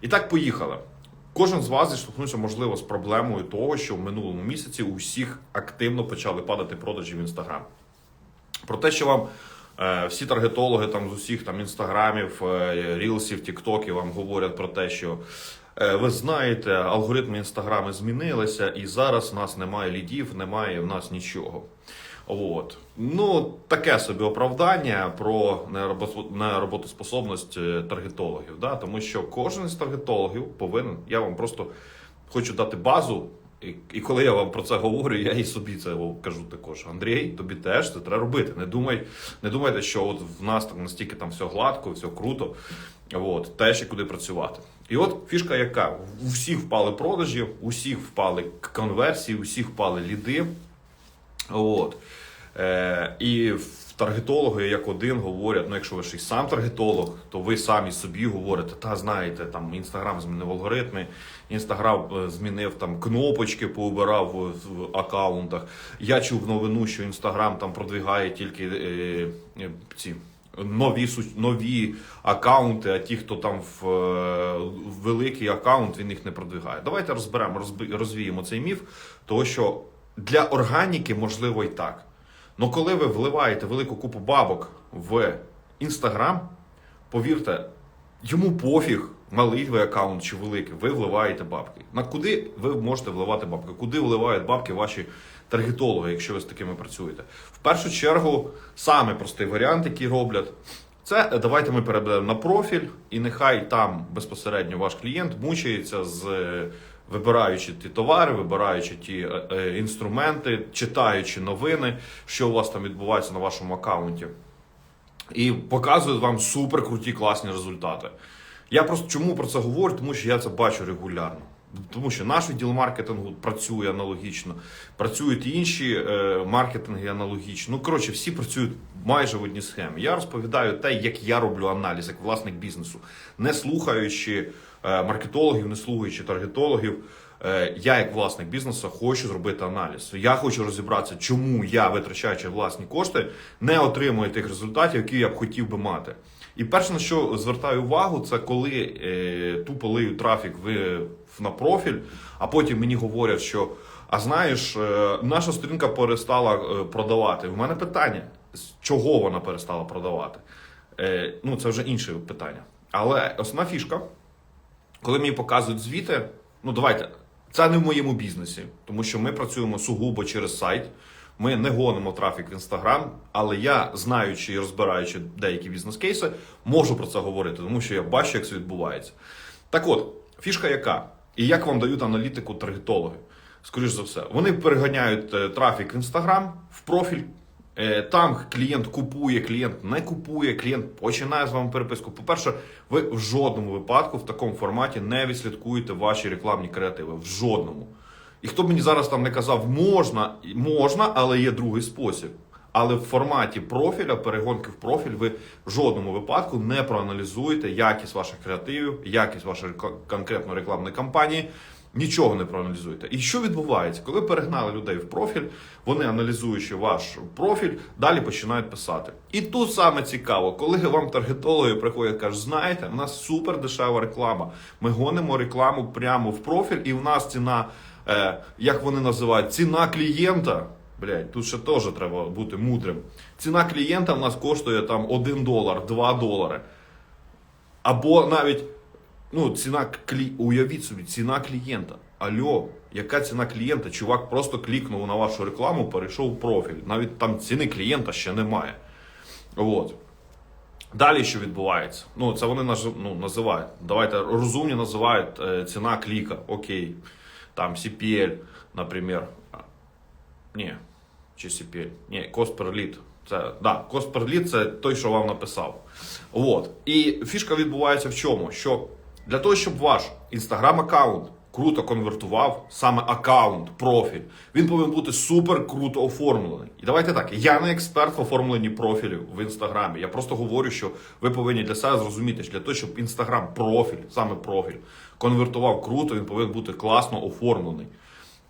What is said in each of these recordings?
І так поїхали. Кожен з вас зіштовхнувся, можливо, з проблемою того, що в минулому місяці у всіх активно почали падати продажі в інстаграм. Про те, що вам е, всі таргетологи там з усіх там інстаграмів, е, рілсів, тіктоків вам говорять про те, що е, ви знаєте, алгоритми інстаграми змінилися, і зараз в нас немає лідів, немає в нас нічого. От. Ну, таке собі оправдання про неробо- нероботоспособність е, таргетологів. Да? Тому що кожен з таргетологів повинен, я вам просто хочу дати базу. І, коли я вам про це говорю, я і собі це кажу також. Андрій, тобі теж це треба робити. Не думай, не думайте, що от в нас так настільки там все гладко, все круто. От, теж і куди працювати. І от фішка яка? У всіх впали продажі, у всіх впали конверсії, у впали ліди. От. Е, і таргетологи як один говорять: ну, якщо ви ж і сам таргетолог, то ви самі собі говорите, та знаєте, там інстаграм змінив алгоритми, інстаграм е, змінив там кнопочки, поубирав в, в акаунтах. Я чув новину, що інстаграм там продвигає тільки е, е, ці. Нові нові акаунти, а ті, хто там в, е, в великий акаунт, він їх не продвигає. Давайте розберемо, розби- розвіємо цей міф, того що для органіки можливо і так. Ну коли ви вливаєте велику купу бабок в інстаграм, повірте, йому пофіг, малий ви аккаунт чи великий, ви вливаєте бабки. На куди ви можете вливати бабки? Куди вливають бабки ваші таргетологи, якщо ви з такими працюєте? В першу чергу, саме простий варіант, який роблять. Це е, давайте ми перейдемо на профіль, і нехай там безпосередньо ваш клієнт мучається з е, вибираючи ті товари, вибираючи ті е, е, інструменти, читаючи новини, що у вас там відбувається на вашому аккаунті. І показують вам супер круті класні результати. Я просто чому про це говорю? Тому що я це бачу регулярно. Тому що наш відділ маркетингу працює аналогічно, працюють інші е, маркетинги аналогічно. Ну коротше, всі працюють майже в одній схемі. Я розповідаю те, як я роблю аналіз, як власник бізнесу, не слухаючи маркетологів, не слухаючи таргетологів. Е, я, як власник бізнесу, хочу зробити аналіз. Я хочу розібратися, чому я, витрачаючи власні кошти, не отримую тих результатів, які я б хотів би мати. І перше, на що звертаю увагу, це коли е, тупо лию трафік в, на профіль, а потім мені говорять, що а знаєш, е, наша сторінка перестала е, продавати. В мене питання: чого вона перестала продавати? Е, ну, це вже інше питання. Але основна фішка, коли мені показують звіти, ну давайте, це не в моєму бізнесі, тому що ми працюємо сугубо через сайт. Ми не гонимо трафік в інстаграм, але я, знаючи і розбираючи деякі бізнес-кейси, можу про це говорити, тому що я бачу, як це відбувається. Так от, фішка яка? І як вам дають аналітику таргетологи? Скоріш за все, вони переганяють е, трафік в інстаграм в профіль. Е, Там клієнт купує, клієнт не купує, клієнт починає з вами переписку. По-перше, ви в жодному випадку в такому форматі не відслідкуєте ваші рекламні креативи. В жодному. І хто б мені зараз там не казав, можна, можна, але є другий спосіб. Але в форматі профіля, перегонки в профіль, ви в жодному випадку не проаналізуєте якість ваших креативів, якість вашої ко- конкретно рекламної кампанії. Нічого не проаналізуєте. І що відбувається? Коли перегнали людей в профіль, вони аналізуючи ваш профіль, далі починають писати. І тут саме цікаво, коли вам таргетологи приходять, кажуть, знаєте, у нас супер дешева реклама. Ми гонимо рекламу прямо в профіль, і в нас ціна, е, як вони називають, ціна клієнта. Блять, тут ще теж треба бути мудрим. Ціна клієнта в нас коштує там 1 долар, 2 долари. Або навіть ну, ціна клі... уявіть собі, ціна клієнта. Альо, яка ціна клієнта? Чувак просто клікнув на вашу рекламу, перейшов в профіль. Навіть там ціни клієнта ще немає. От. Далі що відбувається? Ну, це вони ну, називають. Давайте розумні називають е, ціна кліка. Окей. Там CPL, наприклад. Ні, чи CPL. Ні, cost per lead. Це, да, cost per lead це той, що вам написав. От. І фішка відбувається в чому? Що для того, щоб ваш інстаграм-аккаунт круто конвертував, саме аккаунт, профіль, він повинен бути супер круто оформлений. І давайте так, я не експерт в оформленні профілів в інстаграмі. Я просто говорю, що ви повинні для себе зрозуміти, що для того, щоб інстаграм профіль, саме профіль, конвертував круто, він повинен бути класно оформлений.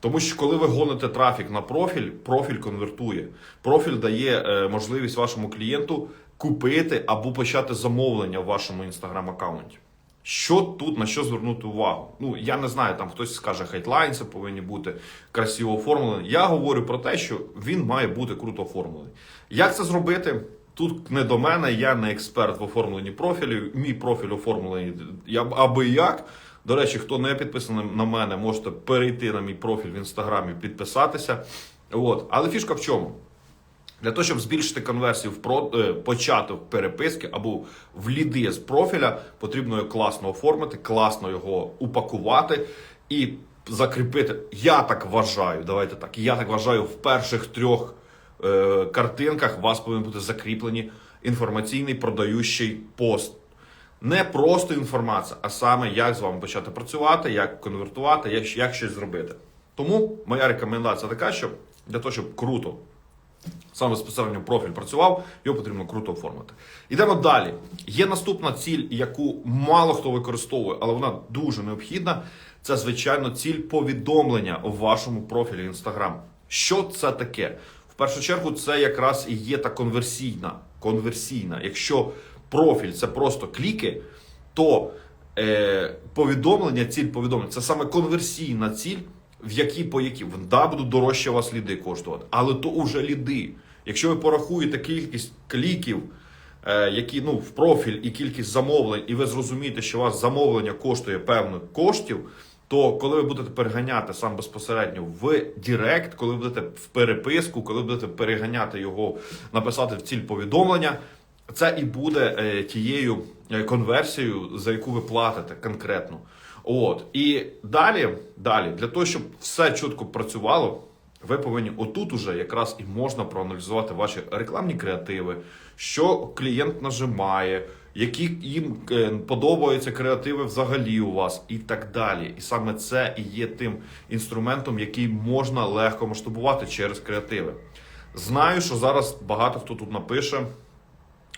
Тому що коли ви гоните трафік на профіль, профіль конвертує. Профіль дає е, можливість вашому клієнту купити або почати замовлення в вашому інстаграм-аккаунті. Що тут на що звернути увагу? Ну я не знаю, там хтось скаже, хайтлайнси повинні бути красиво оформлені. Я говорю про те, що він має бути круто оформлений. Як це зробити? Тут не до мене, я не експерт в оформленні профілів. Мій профіль оформлений я аби як. До речі, хто не підписаний на мене, можете перейти на мій профіль в інстаграмі, підписатися. От. Але фішка в чому? Для того, щоб збільшити конверсію в про е, початок переписки або в ліди з профіля, потрібно його класно оформити, класно його упакувати і закріпити. Я так вважаю. Давайте так. Я так вважаю, в перших трьох е, картинках у вас повинен бути закріплені інформаційний продаючий пост. Не просто інформація, а саме як з вами почати працювати, як конвертувати, як, як щось зробити. Тому моя рекомендація така, що для того, щоб круто саме безпосередньо профіль працював, його потрібно круто оформити. Йдемо далі. Є наступна ціль, яку мало хто використовує, але вона дуже необхідна. Це, звичайно, ціль повідомлення у вашому профілі Instagram. Що це таке? В першу чергу, це якраз і є та конверсійна. конверсійна. Якщо профіль це просто кліки, то е, повідомлення, ціль повідомлення це саме конверсійна ціль, в якій по якій да, будуть дорожче у вас ліди коштувати, але то уже ліди. Якщо ви порахуєте кількість кліків, е, які ну в профіль і кількість замовлень, і ви зрозумієте, що у вас замовлення коштує певних коштів. То коли ви будете переганяти сам безпосередньо в Директ, коли будете в переписку, коли будете переганяти його, написати в ціль повідомлення, це і буде е, тією е, конверсією, за яку ви платите конкретно. От і далі, далі, для того, щоб все чітко працювало, ви повинні отут уже якраз і можна проаналізувати ваші рекламні креативи, що клієнт нажимає, які їм е, подобаються креативи взагалі у вас, і так далі. І саме це і є тим інструментом, який можна легко масштабувати через креативи. Знаю, що зараз багато хто тут напише.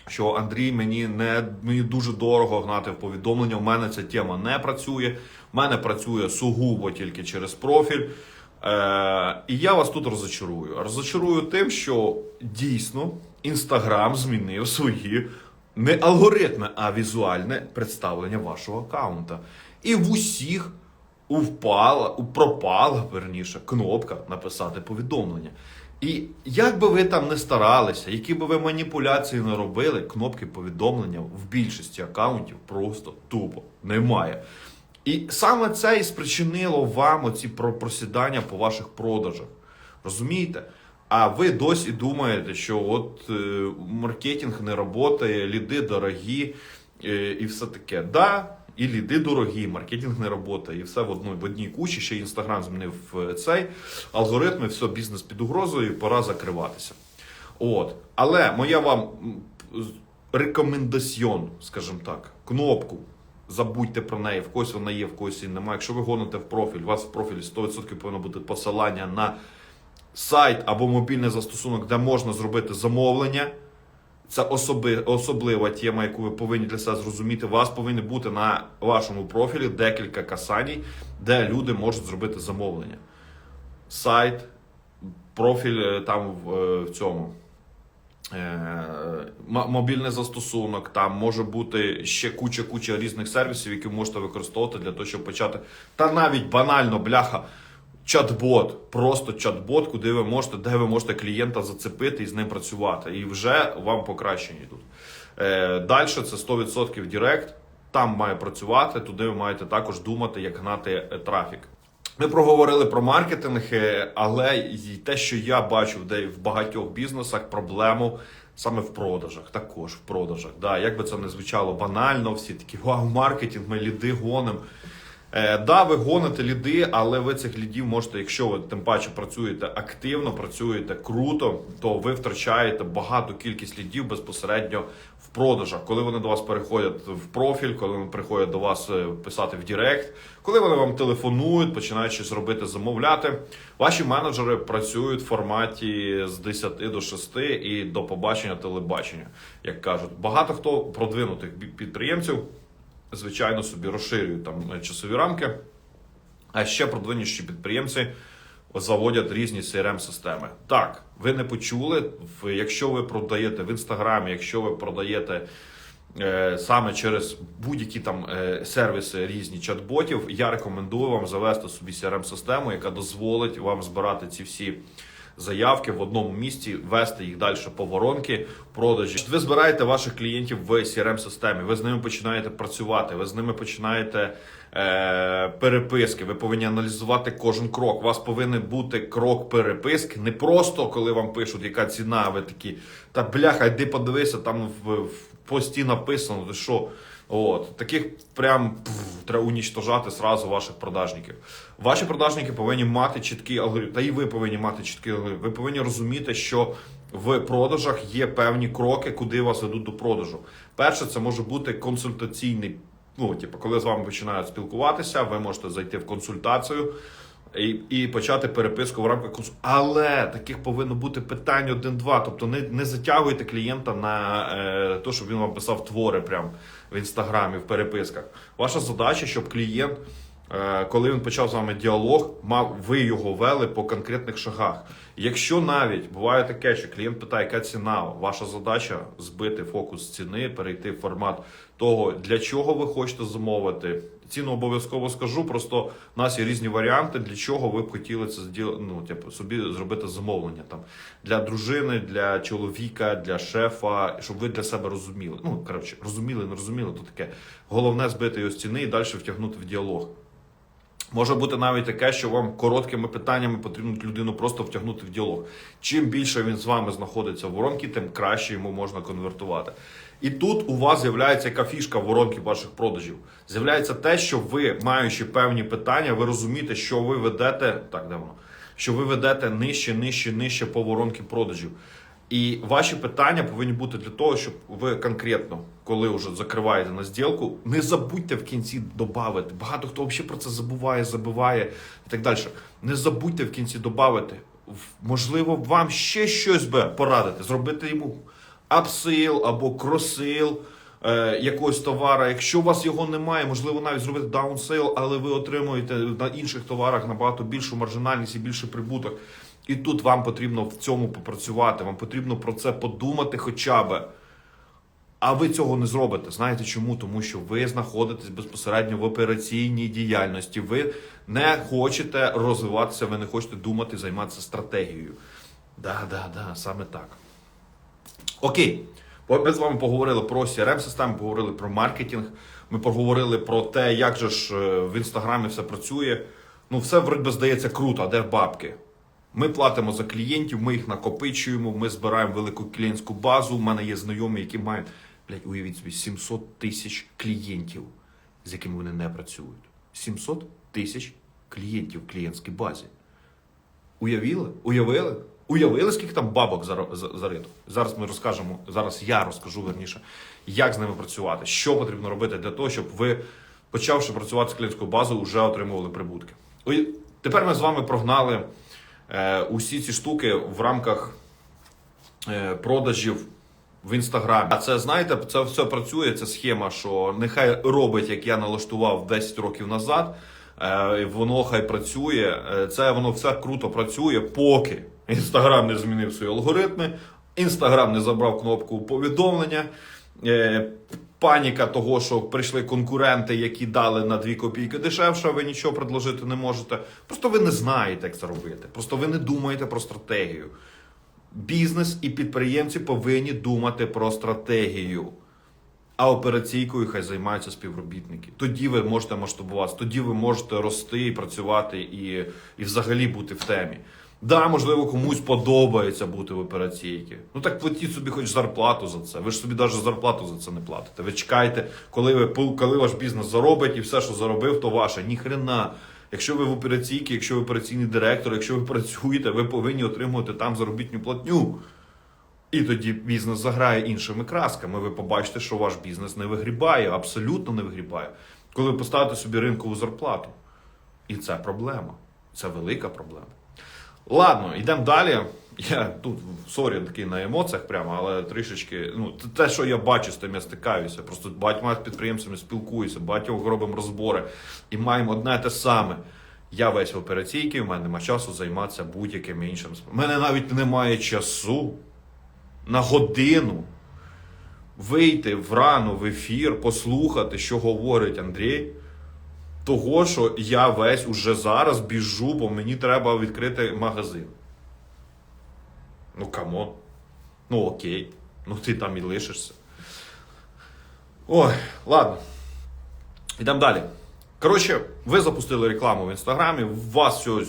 Що Андрій мені не мені дуже дорого гнати в повідомлення. У мене ця тема не працює. У мене працює сугубо тільки через профіль. Е, і я вас тут розочарую. Розочарую тим, що дійсно Інстаграм змінив свої не алгоритми, а візуальне представлення вашого аккаунта. І в усіх впала, пропала верніше кнопка написати повідомлення. І як би ви там не старалися, які би ви маніпуляції не робили, кнопки повідомлення в більшості аккаунтів просто тупо немає. І саме це і спричинило вам оці про- просідання по ваших продажах. Розумієте? А ви досі думаєте, що от е, маркетинг не працює, ліди дорогі е, і все таке. Да, і ліди дорогі, маркетинг не працює, і все в одній, в одній кучі. Ще інстаграм змінив е, цей алгоритми, все бізнес під угрозою, пора закриватися. От. Але моя вам рекомендаціон, скажімо так, кнопку. Забудьте про неї, в когось вона є, в когось її немає. Якщо ви гоните в профіль, у вас в профілі 100% повинно бути посилання на сайт або мобільний застосунок, де можна зробити замовлення. Це особи, особлива тема, яку ви повинні для себе зрозуміти. У вас повинні бути на вашому профілі декілька касаній, де люди можуть зробити замовлення. Сайт, профіль е, там в, е, в цьому. Е, Мобільний застосунок, там може бути ще куча-куча різних сервісів, які ви можете використовувати для того, щоб почати. Та навіть банально, бляха, чат-бот, просто чат-бот, куди ви можете, де ви можете клієнта зацепити і з ним працювати. І вже вам покращення йдуть. Е, Далі це 100% Директ. Там має працювати, туди ви маєте також думати, як гнати е, трафік. Ми проговорили про маркетинг, е, але і те, що я бачу де в багатьох бізнесах, проблему саме в продажах, також в продажах. Да, як би це не звучало банально, всі такі вау, маркетинг, ми ліди гонимо. Е, да, ви гоните ліди, але ви цих лідів можете, якщо ви тим паче працюєте активно, працюєте круто, то ви втрачаєте багату кількість лідів безпосередньо в продажах. Коли вони до вас переходять в профіль, коли вони приходять до вас е, писати в Директ, коли вони вам телефонують, починають щось робити, замовляти. Ваші менеджери працюють в форматі з 10 до 6 і до побачення телебачення, як кажуть. Багато хто продвинутих підприємців звичайно собі розширюють там е, часові рамки. А ще продвиніші підприємці заводять різні crm системи Так, ви не почули. Якщо ви продаєте в інстаграмі, якщо ви продаєте е, саме через будь-які там е, сервіси різні чат-ботів, я рекомендую вам завести собі CRM-систему, яка дозволить вам збирати ці всі заявки в одному місці, вести їх далі по воронки, продажі. Ви збираєте ваших клієнтів в crm системі ви з ними починаєте працювати, ви з ними починаєте е, переписки. Ви повинні аналізувати кожен крок. У вас повинен бути крок переписки, не просто коли вам пишуть, яка ціна, ви такі, та бляха, йди подивися, там в, в пості написано, що. От таких прям пф, треба унічтожати сразу ваших продажників. Ваші продажники повинні мати чіткий алгоритм, та і ви повинні мати чіткий алгоритм. Ви повинні розуміти, що в продажах є певні кроки, куди вас ведуть до продажу. Перше, це може бути консультаційний. Ну, типу, коли з вами починають спілкуватися, ви можете зайти в консультацію. І, і почати переписку в рамках консультації. Але таких повинно бути питань один-два. Тобто не, не затягуйте клієнта на е, те, щоб він вам писав твори прямо в інстаграмі, в переписках. Ваша задача, щоб клієнт, е, коли він почав з вами діалог, мав ви його вели по конкретних шагах. Якщо навіть буває таке, що клієнт питає, яка ціна, ваша задача збити фокус ціни, перейти в формат того, для чого ви хочете замовити. Ціну обов'язково скажу, просто в нас є різні варіанти, для чого ви б хотіли це ну, типу, собі зробити замовлення там для дружини, для чоловіка, для шефа, щоб ви для себе розуміли. Ну, коротше, розуміли, не розуміли, то таке. Головне збити його з ціни і далі втягнути в діалог. Може бути навіть таке, що вам короткими питаннями потрібно людину просто втягнути в діалог. Чим більше він з вами знаходиться в воронці, тим краще йому можна конвертувати. І тут у вас з'являється яка фішка воронки ваших продажів. З'являється те, що ви, маючи певні питання, ви розумієте, що ви ведете так, де воно? Що ви ведете нижче, нижче, нижче по воронки продажів. І ваші питання повинні бути для того, щоб ви конкретно, коли вже закриваєте на зділку, не забудьте в кінці додати. Багато хто взагалі про це забуває, забиває і так далі. Не забудьте в кінці додати. Можливо, вам ще щось би порадити, зробити йому апсейл або кросейл е, якогось товара. Якщо у вас його немає, можливо, навіть зробити даунсейл, але ви отримуєте на інших товарах набагато більшу маржинальність і більший прибуток. І тут вам потрібно в цьому попрацювати, вам потрібно про це подумати хоча б. А ви цього не зробите. Знаєте чому? Тому що ви знаходитесь безпосередньо в операційній діяльності. Ви не хочете розвиватися, ви не хочете думати, займатися стратегією. Да, да, да, саме так. Окей. Ми з вами поговорили про crm систему поговорили про маркетинг. Ми поговорили про те, як же ж е, в інстаграмі все працює. Ну, все вроді здається круто, а де бабки? Ми платимо за клієнтів, ми їх накопичуємо, ми збираємо велику клієнтську базу. У мене є знайомі, які мають, блядь, уявіть собі, 700 тисяч клієнтів, з якими вони не працюють. 700 тисяч клієнтів в клієнтській базі. Уявили? Уявили? Уявили, скільки там бабок зарито? Зараз ми розкажемо, зараз я розкажу верніше, як з ними працювати, що потрібно робити для того, щоб ви, почавши працювати з клієнтською базою, вже отримували прибутки. Тепер ми з вами прогнали усі ці штуки в рамках е, продажів в інстаграмі. А це знаєте, це все працює. Це схема, що нехай робить, як я налаштував 10 років назад. е, Воно хай працює. Е, Це воно все круто працює, поки інстаграм не змінив свої алгоритми, інстаграм не забрав кнопку повідомлення. Паніка того, що прийшли конкуренти, які дали на 2 копійки дешевше, ви нічого предложити не можете. Просто ви не знаєте, як це робити. Просто ви не думаєте про стратегію. Бізнес і підприємці повинні думати про стратегію. А операційкою хай займаються співробітники. Тоді ви можете масштабуватися, тоді ви можете рости і працювати і, і взагалі бути в темі. Да, можливо, комусь подобається бути в операційці. Ну так платіть собі хоч зарплату за це. Ви ж собі навіть зарплату за це не платите. Ви чекаєте, коли ви коли ваш бізнес заробить і все, що заробив, то ваше. Ні хрена. Якщо ви в операційці, якщо ви операційний директор, якщо ви працюєте, ви повинні отримувати там заробітну платню. І тоді бізнес заграє іншими красками. Ви побачите, що ваш бізнес не вигрібає, абсолютно не вигрібає. Коли ви поставите собі ринкову зарплату. І це проблема. Це велика проблема. Ладно, йдемо далі. Я тут сорі такий на емоціях прямо, але трішечки. Ну, те, що я бачу, з тим я стикаюся. Просто багатьма підприємцями спілкуюся, багатьох робимо розбори і маємо одне те саме. Я весь в операційці, в мене немає часу займатися будь-яким іншим. У мене навіть немає часу на годину вийти врано в ефір, послухати, що говорить Андрій. Того, що я весь уже зараз біжу, бо мені треба відкрити магазин. Ну, камон. Ну окей. Ну ти там і лишишся. Ой, ладно. Йдемо далі. Коротше, ви запустили рекламу в інстаграмі, у вас все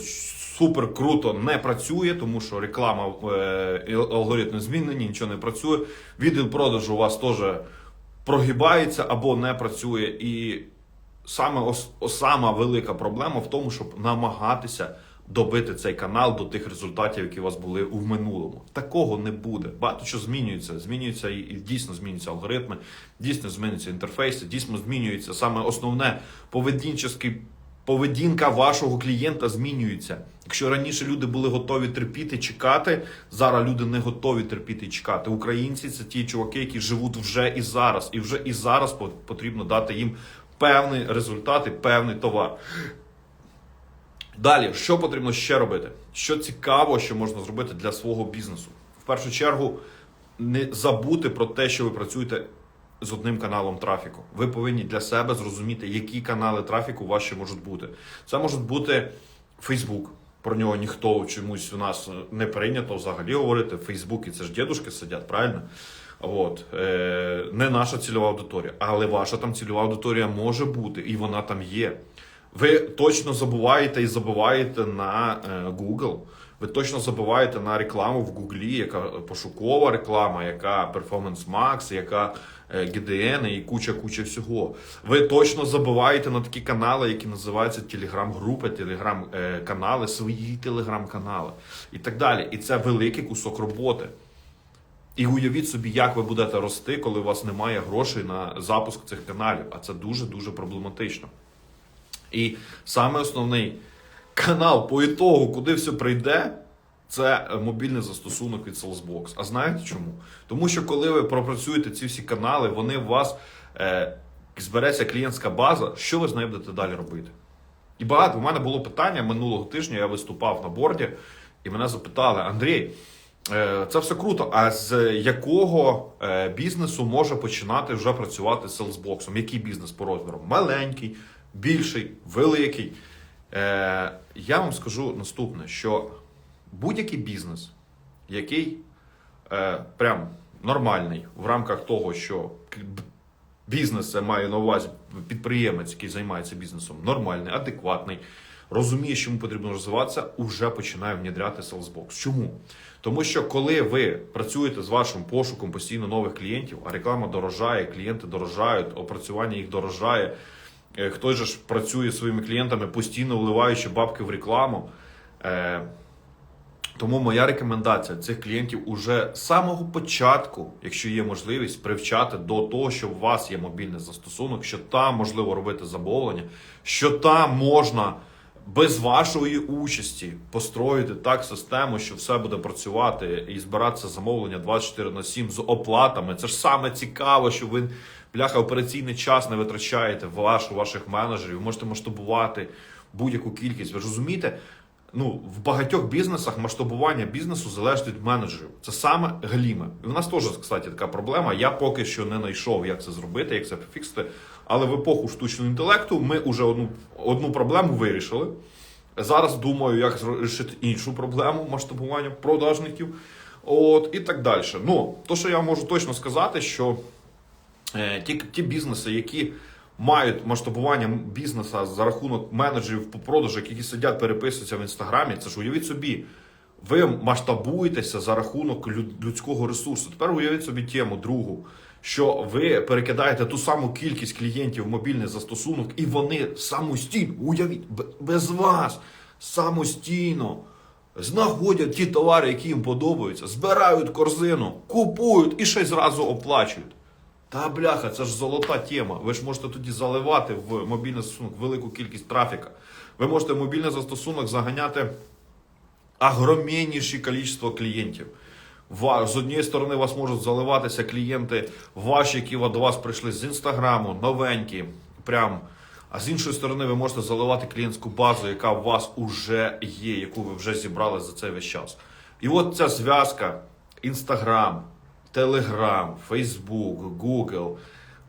супер круто не працює, тому що реклама е, алгоритми змінені, нічого не працює. Відділ продажу у вас теж прогибається або не працює. І саме сама велика проблема в тому, щоб намагатися добити цей канал до тих результатів, які у вас були в минулому. Такого не буде. Багато що змінюється. Змінюється і, дійсно змінюються алгоритми, дійсно змінюються інтерфейси, дійсно змінюється саме основне поведінческий Поведінка вашого клієнта змінюється. Якщо раніше люди були готові терпіти, чекати, зараз люди не готові терпіти чекати. Українці це ті чуваки, які живуть вже і зараз, і вже і зараз потрібно дати їм певний результат і певний товар. Далі, що потрібно ще робити? Що цікаво, що можна зробити для свого бізнесу? В першу чергу, не забути про те, що ви працюєте з одним каналом трафіку. Ви повинні для себе зрозуміти, які канали трафіку ще можуть бути. Це може бути Facebook. Про нього ніхто чомусь у нас не прийнято взагалі говорити. В Фейсбуці це ж дідушки сидять, правильно? От. Е, не наша цільова аудиторія, але ваша там цільова аудиторія може бути, і вона там є. Ви точно забуваєте і забуваєте на е, Google. Ви точно забуваєте на рекламу в Гуглі, яка пошукова реклама, яка Performance Max, яка е, GDN і куча-куча всього. Ви точно забуваєте на такі канали, які називаються телеграм-групи, телеграм-канали, свої телеграм-канали і так далі. І це великий кусок роботи. І уявіть собі, як ви будете рости, коли у вас немає грошей на запуск цих каналів. А це дуже-дуже проблематично. І саме основний канал по ітогу, куди все прийде, це е, мобільний застосунок від Salesbox. А знаєте чому? Тому що коли ви пропрацюєте ці всі канали, вони у вас е, збереться клієнтська база, що ви з нею будете далі робити? І багато в мене було питання минулого тижня. Я виступав на борді, і мене запитали: Андрій, це все круто. А з якого е, бізнесу може починати вже працювати з Salesbox? Який бізнес по розміру? Маленький, більший, великий. Е, я вам скажу наступне: що будь-який бізнес, який е, прям нормальний в рамках того, що бізнес має на увазі підприємець, який займається бізнесом, нормальний, адекватний, розуміє, що йому потрібно розвиватися, уже починає внідряти Salesbox. Чому? Тому що коли ви працюєте з вашим пошуком постійно нових клієнтів, а реклама дорожає, клієнти дорожають, опрацювання їх дорожає. Е, Хтось же ж працює своїми клієнтами, постійно вливаючи бабки в рекламу. Е, Тому моя рекомендація цих клієнтів уже з самого початку, якщо є можливість, привчати до того, що у вас є мобільний застосунок, що там можливо робити замовлення, що там можна без вашої участі построїти так систему, що все буде працювати і збиратися замовлення 24 на 7 з оплатами. Це ж саме цікаво, що ви бляха операційний час не витрачаєте ваш, ваших менеджерів, ви можете масштабувати будь-яку кількість. Ви ж розумієте? Ну, в багатьох бізнесах масштабування бізнесу залежить від менеджерів. Це саме галіме. І в нас теж, кстати, така проблема. Я поки що не знайшов, як це зробити, як це пофіксити. Але в епоху штучного інтелекту ми вже одну, одну проблему вирішили. Зараз думаю, як вирішити іншу проблему масштабування продажників. От і так далі. Ну, то, що я можу точно сказати, що е, ті, ті бізнеси, які мають масштабування бізнесу за рахунок менеджерів по продажу, які сидять, переписуються в інстаграмі, це ж уявіть собі. Ви масштабуєтеся за рахунок людського ресурсу. Тепер уявіть собі тему другу, що ви перекидаєте ту саму кількість клієнтів в мобільний застосунок, і вони самостійно, уявіть, без вас самостійно знаходять ті товари, які їм подобаються, збирають корзину, купують і ще й зразу оплачують. Та бляха, це ж золота тема. Ви ж можете тоді заливати в мобільний застосунок велику кількість трафіка. Ви можете в мобільний застосунок заганяти огромніше кількість клієнтів. З однієї сторони, у вас можуть заливатися клієнти ваші, які до вас прийшли з інстаграму, новенькі, прям. А з іншої сторони, ви можете заливати клієнтську базу, яка у вас вже є, яку ви вже зібрали за цей весь час. І от ця зв'язка, інстаграм, Telegram, Facebook, Google.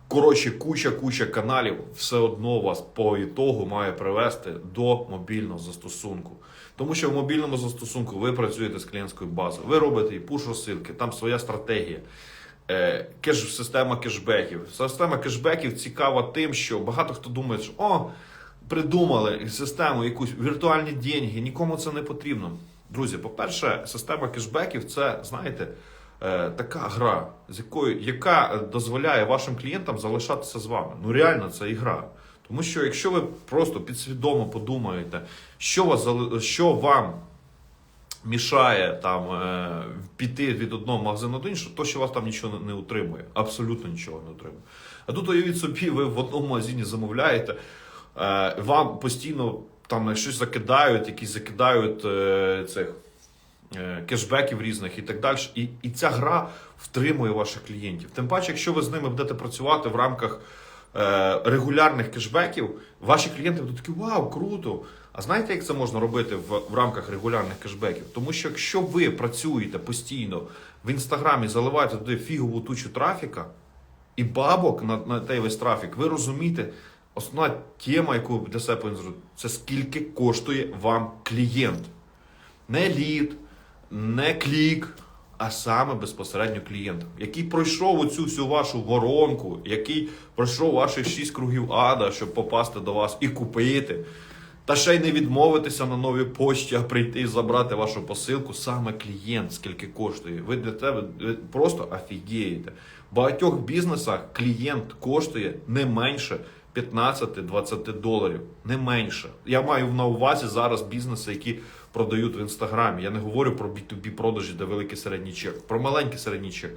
Коротше, куча-куча каналів все одно вас по ітогу має привести до мобільного застосунку. Тому що в мобільному застосунку ви працюєте з клієнтською базою, ви робите і пуш-розсилки, там своя стратегія. Е, Кеш, система кешбеків. Система кешбеків цікава тим, що багато хто думає, що о, придумали систему, якусь віртуальні деньги, нікому це не потрібно. Друзі, по-перше, система кешбеків це, знаєте, така гра, з якою, яка дозволяє вашим клієнтам залишатися з вами. Ну реально, це ігра. Тому що якщо ви просто підсвідомо подумаєте, що, вас, що вам мішає там е, піти від одного магазину до іншого, то що вас там нічого не, утримує. Абсолютно нічого не утримує. А тут уявіть собі, ви в одному магазині замовляєте, е, вам постійно там щось закидають, якісь закидають е, цих е, кешбеків різних і так далі. І, і ця гра втримує ваших клієнтів. Тим паче, якщо ви з ними будете працювати в рамках е, регулярних кешбеків, ваші клієнти будуть такі вау, круто. А знаєте, як це можна робити в, в рамках регулярних кешбеків? Тому що якщо ви працюєте постійно в інстаграмі, заливаєте туди фігову тучу трафіка і бабок на, на той весь трафік, ви розумієте, основна тема, яку для себе зробити, це скільки коштує вам клієнт. Не лід, не клік, а саме безпосередньо клієнт, який пройшов оцю всю вашу воронку, який пройшов ваші шість кругів ада, щоб попасти до вас і купити. Та ще й не відмовитися на новій пошті, а прийти і забрати вашу посилку, саме клієнт, скільки коштує. Ви для тебе просто офігієте. В багатьох бізнесах клієнт коштує не менше 15-20 доларів. Не менше. Я маю на увазі зараз бізнеси, які продають в інстаграмі. Я не говорю про B2B продажі, де великий середній чек, про маленький середній чек.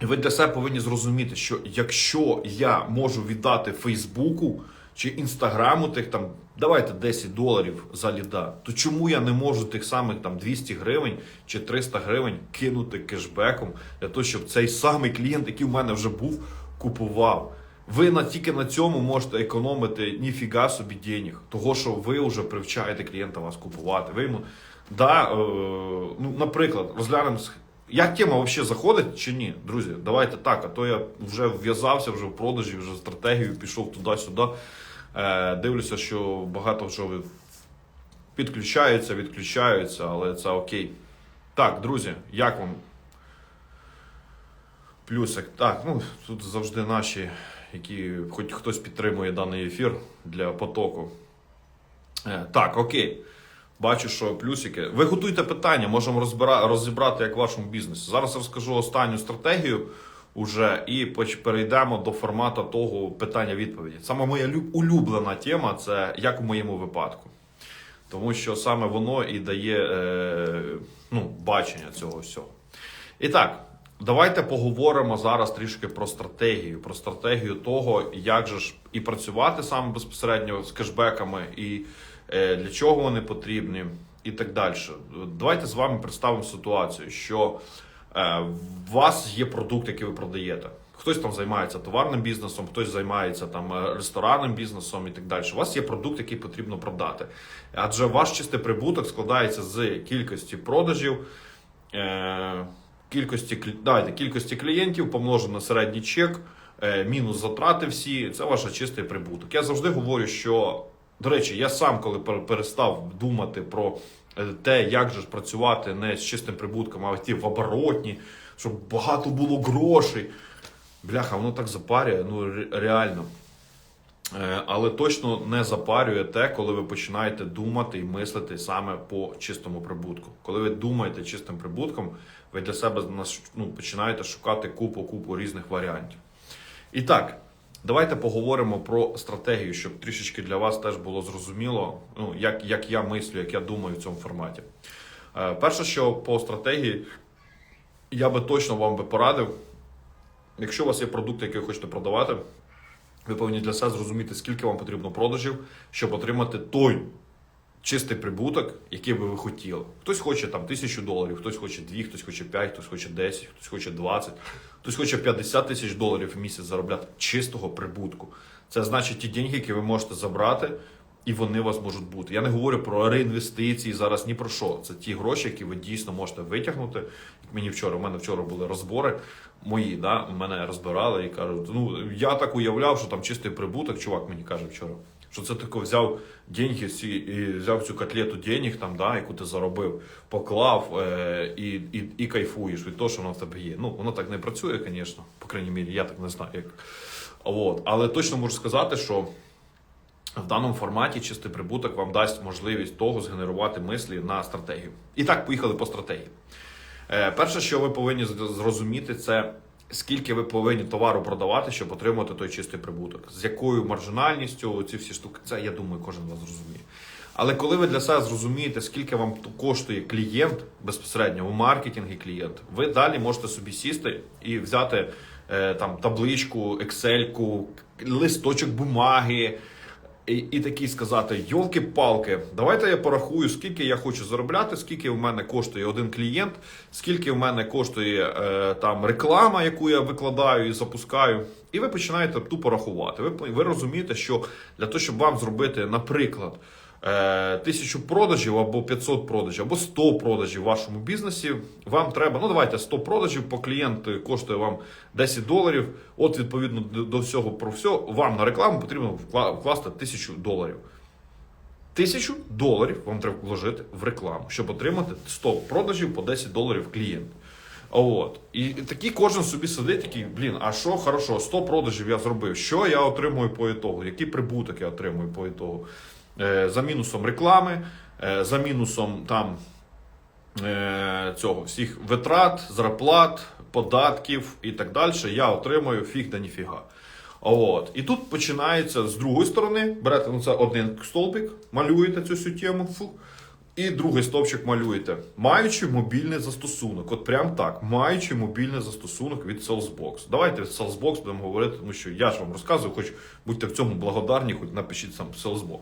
Ви для себе повинні зрозуміти, що якщо я можу віддати Фейсбуку чи Інстаграму тих там, давайте 10 доларів за ліда, то чому я не можу тих самих там 200 гривень чи 300 гривень кинути кешбеком для того, щоб цей самий клієнт, який в мене вже був, купував? Ви на тільки на цьому можете економити ніфіга собі денег, того що ви вже привчаєте клієнта вас купувати. Ви йому да, е, ну, наприклад, розглянемо як тема взагалі заходить чи ні, друзі? Давайте так, а то я вже вв'язався вже в продажі, вже стратегію, пішов туди-сюди. Е, дивлюся, що багато вже підключаються, відключаються, але це окей. Так, друзі, як вам? Плюсик. Так, ну тут завжди наші, які хоч хтось підтримує даний ефір для потоку. Е, так, окей. Бачу, що плюсики. Ви готуйте питання, можемо розбира... розібрати як в вашому бізнесі. Зараз розкажу останню стратегію уже і перейдемо до формату того питання-відповіді. Саме моя лю- улюблена тема це як у моєму випадку. Тому що саме воно і дає е, ну, бачення цього всього. І так, давайте поговоримо зараз трішки про стратегію, про стратегію того, як же ж і працювати саме безпосередньо з кешбеками, і е, для чого вони потрібні, і так далі. Давайте з вами представимо ситуацію, що е, у вас є продукт, який ви продаєте. Хтось там займається товарним бізнесом, хтось займається там е, ресторанним бізнесом і так далі. У вас є продукт, який потрібно продати. Адже ваш чистий прибуток складається з кількості продажів, кількості, клі- кількості клієнтів помножено на середній чек, е, мінус затрати всі. Це ваш чистий прибуток. Я завжди говорю, що до речі, я сам, коли перестав думати про е, те, як же працювати не з чистим прибутком, а йти в оборотні, щоб багато було грошей. Бляха, воно так запарює, ну реально. Е, Але точно не запарює те, коли ви починаєте думати і мислити саме по чистому прибутку. Коли ви думаєте чистим прибутком, ви для себе ну, починаєте шукати купу-купу різних варіантів. І так, давайте поговоримо про стратегію, щоб трішечки для вас теж було зрозуміло, ну, як, як я мислю, як я думаю в цьому форматі. Е, Перше, що по стратегії, я би точно вам би порадив, якщо у вас є продукт, який ви хочете продавати, ви повинні для себе зрозуміти, скільки вам потрібно продажів, щоб отримати той чистий прибуток, який би ви хотіли. Хтось хоче там тисячу доларів, хтось хоче 2, хтось хоче 5, хтось хоче 10, хтось хоче 20, хтось хоче 50 тисяч доларів в місяць заробляти чистого прибутку. Це значить ті деньги, які ви можете забрати І вони у вас можуть бути. Я не говорю про реінвестиції зараз ні про що. Це ті гроші, які ви дійсно можете витягнути. Як мені вчора, у мене вчора були розбори мої, да, мене розбирали і кажуть, ну я так уявляв, що там чистий прибуток, чувак мені каже вчора. Що це тако взяв деньги і взяв цю котлету денег, там, да, яку ти заробив, поклав е, і, і, і кайфуєш від того, що воно в тебе є. Ну, воно так не працює, звісно, по крайній мірі, я так не знаю. Як. От. Але точно можу сказати, що в даному форматі чистий прибуток вам дасть можливість того згенерувати мислі на стратегію. І так, поїхали по стратегії. Е, перше, що ви повинні зрозуміти, це скільки ви повинні товару продавати, щоб отримати той чистий прибуток. З якою маржинальністю ці всі штуки, це я думаю, кожен вас зрозуміє. Але коли ви для себе зрозумієте, скільки вам коштує клієнт безпосередньо у маркетингі клієнт, ви далі можете собі сісти і взяти е, там табличку, ексельку, листочок бумаги. І, і такий сказати: йолки-палки, давайте я порахую, скільки я хочу заробляти, скільки в мене коштує один клієнт, скільки в мене коштує е, там реклама, яку я викладаю і запускаю. І ви починаєте тупо рахувати. Ви, ви розумієте, що для того, щоб вам зробити, наприклад, тисячу продажів або 500 продажів, або 100 продажів в вашому бізнесі, вам треба, ну давайте 100 продажів, по клієнт коштує вам 10 доларів. От, відповідно до, всього про все, вам на рекламу потрібно вкласти 1000 доларів. Тисячу доларів вам треба вложити в рекламу, щоб отримати 100 продажів по 10 доларів клієнт. От. І такий кожен собі сидить, такий, блін, а що хорошо, 100 продажів я зробив. Що я отримую по ітогу? Який прибуток я отримую по ітогу? Е, за мінусом реклами, е, за мінусом там е, цього всіх витрат, зарплат, податків і так далі, я отримую фіг да ніфіга. От. І тут починається з другої сторони, берете ну це один столбик, малюєте цю всю тему, фу, і другий стовпчик малюєте, маючи мобільний застосунок. От прям так, маючи мобільний застосунок від Salesbox. Давайте від Salesbox будемо говорити, тому що я ж вам розказую, хоч будьте в цьому благодарні, хоч напишіть сам Salesbox.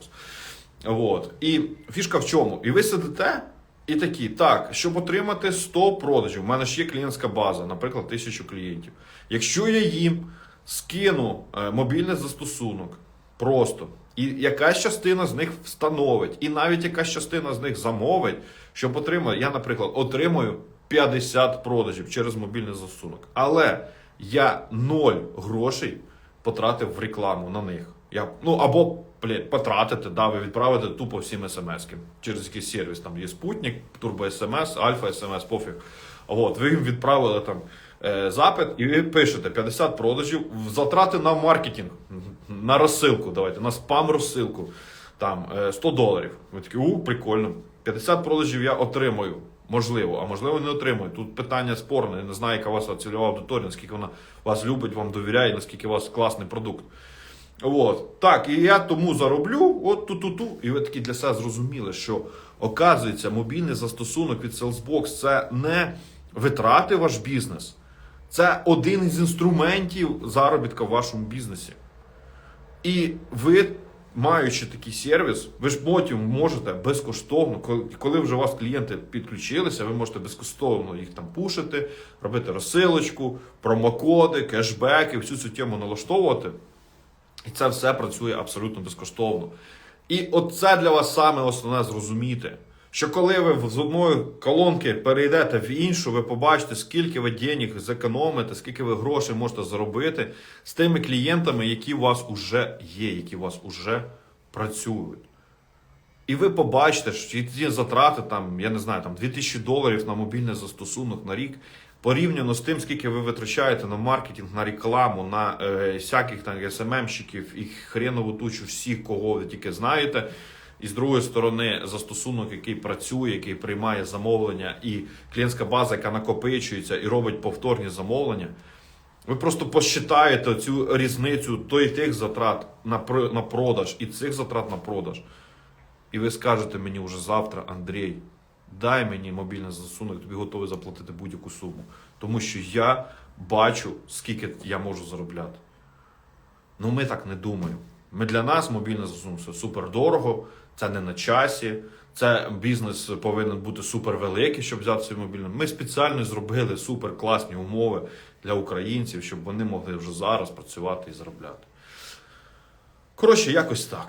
От. І фішка в чому? І ви сидите і такі, так, щоб отримати 100 продажів, у мене ж є клієнтська база, наприклад, 1000 клієнтів. Якщо я їм скину е, мобільний застосунок просто, і якась частина з них встановить, і навіть якась частина з них замовить, щоб отримати, я, наприклад, отримую 50 продажів через мобільний застосунок. Але я 0 грошей потратив в рекламу на них. Я, ну або блядь, потратити, да, ви відправите тупо всім смс через якийсь сервіс. Там є Спутник, Турбо СМС, Альфа СМС, пофіг. От, ви їм відправили там е, запит, і ви пишете 50 продажів, затрати на маркетинг, на розсилку. Давайте, на спам розсилку. Там е, 100 доларів. Ви такі, у, прикольно. 50 продажів я отримую. Можливо, а можливо, не отримую. Тут питання спорне. Я не знаю, яка у вас цільова аудиторія, наскільки вона вас любить, вам довіряє, наскільки у вас класний продукт. От. Так, і я тому зароблю, от ту-ту-ту. І ви такі для себе зрозуміли, що оказується, мобільний застосунок від Salesbox це не витрати ваш бізнес, це один із інструментів заробітка в вашому бізнесі. І ви, маючи такий сервіс, ви ж потім можете безкоштовно, коли- вже у вас клієнти підключилися, ви можете безкоштовно їх там пушити, робити розсилочку, промокоди, кешбеки, всю цю тему налаштовувати. І це все працює абсолютно безкоштовно. І от це для вас саме основне зрозуміти. Що коли ви з одної колонки перейдете в іншу, ви побачите, скільки ви денег зекономите, скільки ви грошей можете заробити з тими клієнтами, які у вас вже є, які у вас вже працюють. І ви побачите, що ці затрати, там, я не знаю, там 2000 доларів на мобільний застосунок на рік, порівняно з тим, скільки ви витрачаєте на маркетинг, на рекламу, на е, всяких там СММщиків і хренову тучу всіх, кого ви тільки знаєте. І з другої сторони, застосунок, який працює, який приймає замовлення, і клієнтська база, яка накопичується і робить повторні замовлення. Ви просто посчитаєте цю різницю то і тих затрат на, на продаж, і цих затрат на продаж. І ви скажете мені вже завтра, Андрій, дай мені мобільний застосунок, тобі готовий заплатити будь-яку суму. Тому що я бачу, скільки я можу заробляти. Ну, ми так не думаємо. Ми для нас мобільний застосунок це супер дорого, це не на часі, це бізнес повинен бути супер великий, щоб взяти свій мобільний. Ми спеціально зробили супер класні умови для українців, щоб вони могли вже зараз працювати і заробляти. Коротше, якось так.